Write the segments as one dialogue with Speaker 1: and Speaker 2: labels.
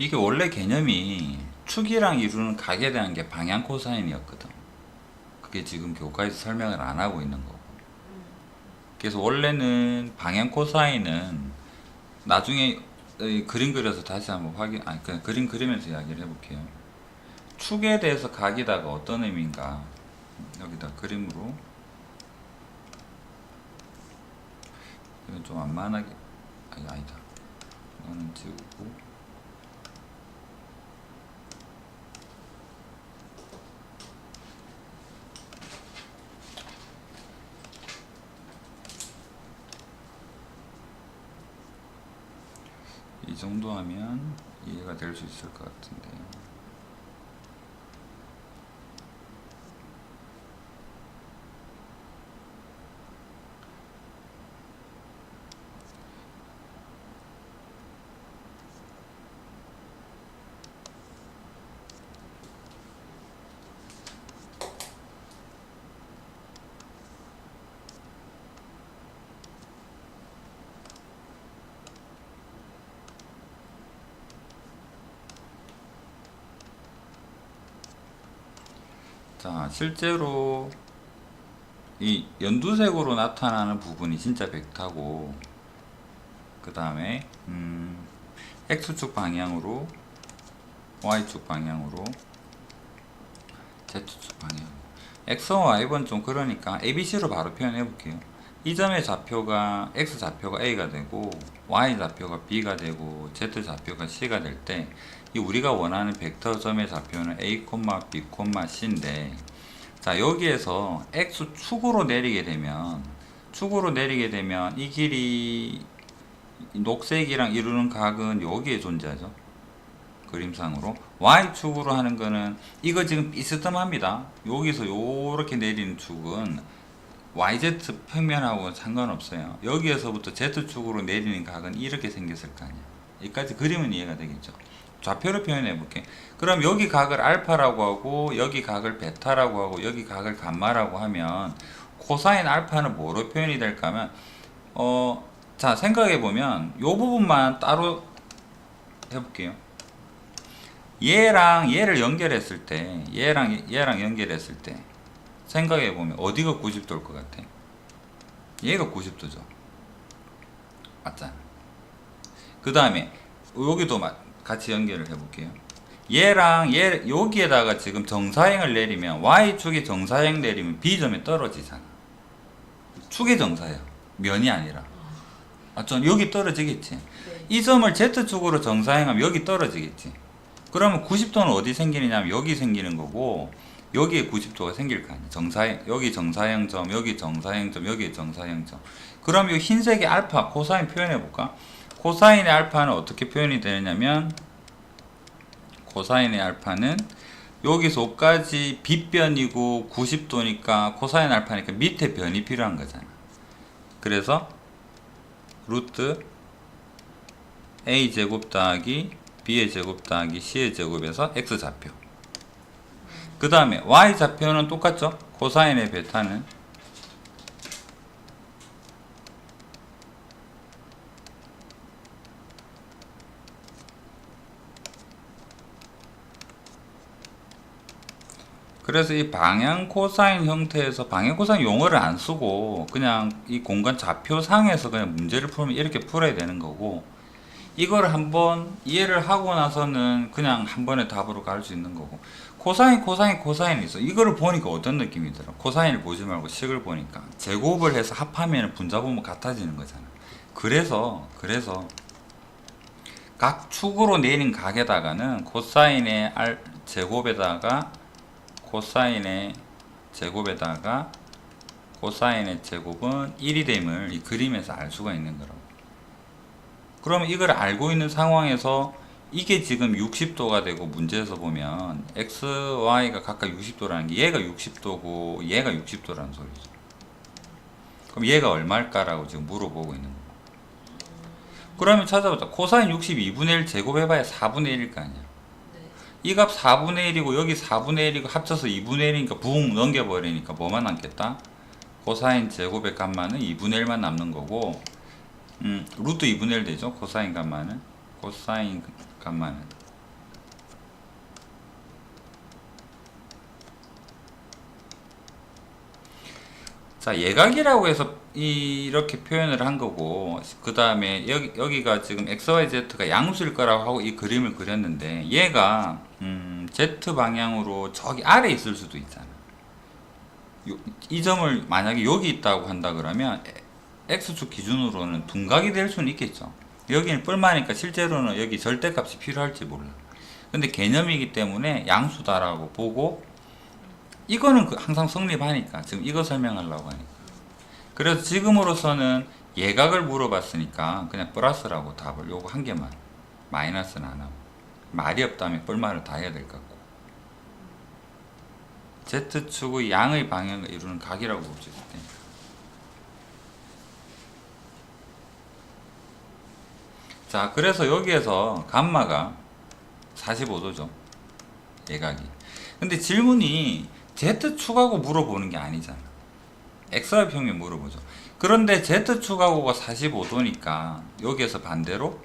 Speaker 1: 이게 원래 개념이 축이랑 이루는 각에 대한 게 방향 코사인이었거든. 그게 지금 교과에서 설명을 안 하고 있는 거고. 그래서 원래는 방향 코사인은 나중에 이 그림 그려서 다시 한번 확인, 아니 그 그림 그리면서 이야기를 해볼게요. 축에 대해서 각이다가 어떤 의미인가 여기다 그림으로 이건 좀 완만하게 아니 아니다. 이거는 지우고 이 정도 하면 이해가 될 수 있을 것 같은데. 자, 실제로 이 연두색으로 나타나는 부분이 진짜 벡터고 그 다음에 음, x축 방향으로 y축 방향으로 z축 방향 x와 y번 좀 그러니까 abc로 바로 표현해 볼게요 이 점의 좌표가 x 좌표가 a가 되고 y 좌표가 b가 되고 z 좌표가 c가 될 때 이 우리가 원하는 벡터 점의 좌표는 a, b, c인데 자 여기에서 x 축으로 내리게 되면 축으로 내리게 되면 이 길이 녹색이랑 이루는 각은 여기에 존재하죠. 그림상으로. Y축으로 하는 거는 이거 지금 비스듬합니다. 여기서 요렇게 내리는 축은 YZ 평면하고 상관없어요 여기에서부터 Z축으로 내리는 각은 이렇게 생겼을 거 아니야 여기까지 그림은 이해가 되겠죠 좌표로 표현해 볼게. 그럼 여기 각을 알파라고 하고 여기 각을 베타라고 하고 여기 각을 감마라고 하면 코사인 알파는 뭐로 표현이 될까 하면 어, 자, 생각해 보면 요 부분만 따로 해 볼게요. 얘랑 얘를 연결했을 때 얘랑 얘랑 연결했을 때 생각해 보면 어디가 90도일 것 같아? 얘가 90도죠. 맞잖아. 그 다음에 여기도 마- 같이 연결을 해볼게요. 얘랑 얘 여기에다가 지금 정사행을 내리면 y축이 정사행 내리면 b점에 떨어지잖아. 축의 정사야. 면이 아니라. 맞죠? 여기 떨어지겠지.
Speaker 2: 네.
Speaker 1: 이 점을 z축으로 정사행하면 여기 떨어지겠지. 그러면 90도는 어디 생기느냐면 여기 생기는 거고 여기에 90도가 생길 거 아니야. 정사행 여기 정사형점, 여기 정사형점, 여기 정사형점. 그럼 이 흰색의 알파 코사인 표현해 볼까? 코사인의 알파는 어떻게 표현이 되느냐면 코사인의 알파는 여기서 여기까지 빗변이고 90도니까 코사인 알파니까 밑에 변이 필요한 거잖아. 그래서 루트 a 제곱 더하기 b의 제곱 더하기 c의 제곱에서 x 좌표. 그 다음에 y 좌표는 똑같죠? 코사인의 베타는 그래서 이 방향 코사인 형태에서 방향 코사인 용어를 안 쓰고 그냥 이 공간 좌표상에서 그냥 문제를 풀면 이렇게 풀어야 되는 거고 이걸 한번 이해를 하고 나서는 그냥 한 번에 답으로 갈 수 있는 거고 코사인 코사인 코사인이 있어. 이거를 보니까 어떤 느낌이 들어? 코사인을 보지 말고 식을 보니까. 제곱을 해서 합하면 분자분모 같아지는 거잖아. 그래서 그래서 각 축으로 내린 각에다가는 코사인의 알 제곱에다가 코사인의 제곱에다가 코사인의 제곱은 1이 됨을 이 그림에서 알 수가 있는 거라고. 그러면 이걸 알고 있는 상황에서 이게 지금 60도가 되고 문제에서 보면 x, y가 각각 60도라는 게 얘가 60도고 얘가 60도라는 소리죠. 그럼 얘가 얼마일까라고 지금 물어보고 있는 거고. 그러면 찾아보자. 코사인 62분의 1 제곱해봐야 4분의 1일 거 아니야.
Speaker 2: 네.
Speaker 1: 이값 4분의 1이고 여기 4분의 1이고 합쳐서 2분의 1이니까 붕 넘겨버리니까 뭐만 남겠다? 코사인 제곱의 값만은 2분의 1만 남는 거고 음, 루트 2분의 1 되죠? 코사인 값만은 코사인 잠깐만. 자 예각이라고 해서 이렇게 표현을 한 거고 그 다음에 여기, 여기가 지금 XYZ가 양수일 거라고 하고 이 그림을 그렸는데 얘가 음, Z 방향으로 저기 아래 있을 수도 있잖아. 요, 이 점을 만약에 여기 있다고 한다 그러면 X축 기준으로는 둔각이 될 수는 있겠죠. 여기는 뿔마니까 실제로는 여기 절대값이 필요할지 몰라. 근데 개념이기 때문에 양수다라고 보고 이거는 그 항상 성립하니까 지금 이거 설명하려고 하니까. 그래서 지금으로서는 예각을 물어봤으니까 그냥 플러스라고 답을 요거 한 개만 마이너스는 안 하고. 말이 없다면 뿔말을 다 해야 될 것 같고. Z축의 양의 방향을 이루는 각이라고 볼수 있을 테니까 자 그래서 여기에서 감마가 45도죠. 예각이. 근데 질문이 Z축하고 물어보는 게 아니잖아. XY 평면 물어보죠. 그런데 Z축하고가 45도니까 여기에서 반대로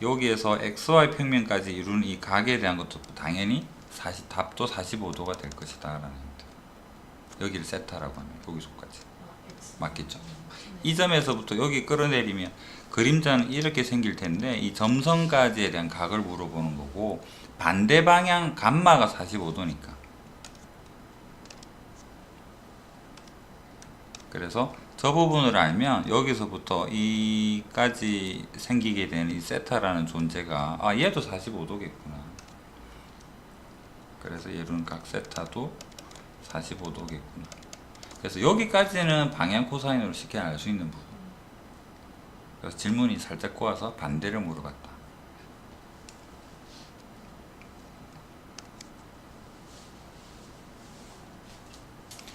Speaker 1: 여기에서 XY 평면까지 이루는 이 각에 대한 것도 당연히 40, 답도 45도가 될 것이다 라는 겁니다 여기를 세타라고 하면 여기서까지. 맞겠죠 이 점에서부터 여기 끌어내리면 그림자는 이렇게 생길 텐데 이 점선까지에 대한 각을 물어보는 거고 반대 방향 감마가 45도니까. 그래서 저 부분을 알면 여기서부터 이까지 생기게 되는 이 세타라는 존재가 아 얘도 45도겠구나. 그래서 얘는 각 세타도 45도겠구나 그래서 여기까지는 방향 코사인으로 쉽게 알 수 있는 부분. 그래서 질문이 살짝 꼬아서 반대를 물어봤다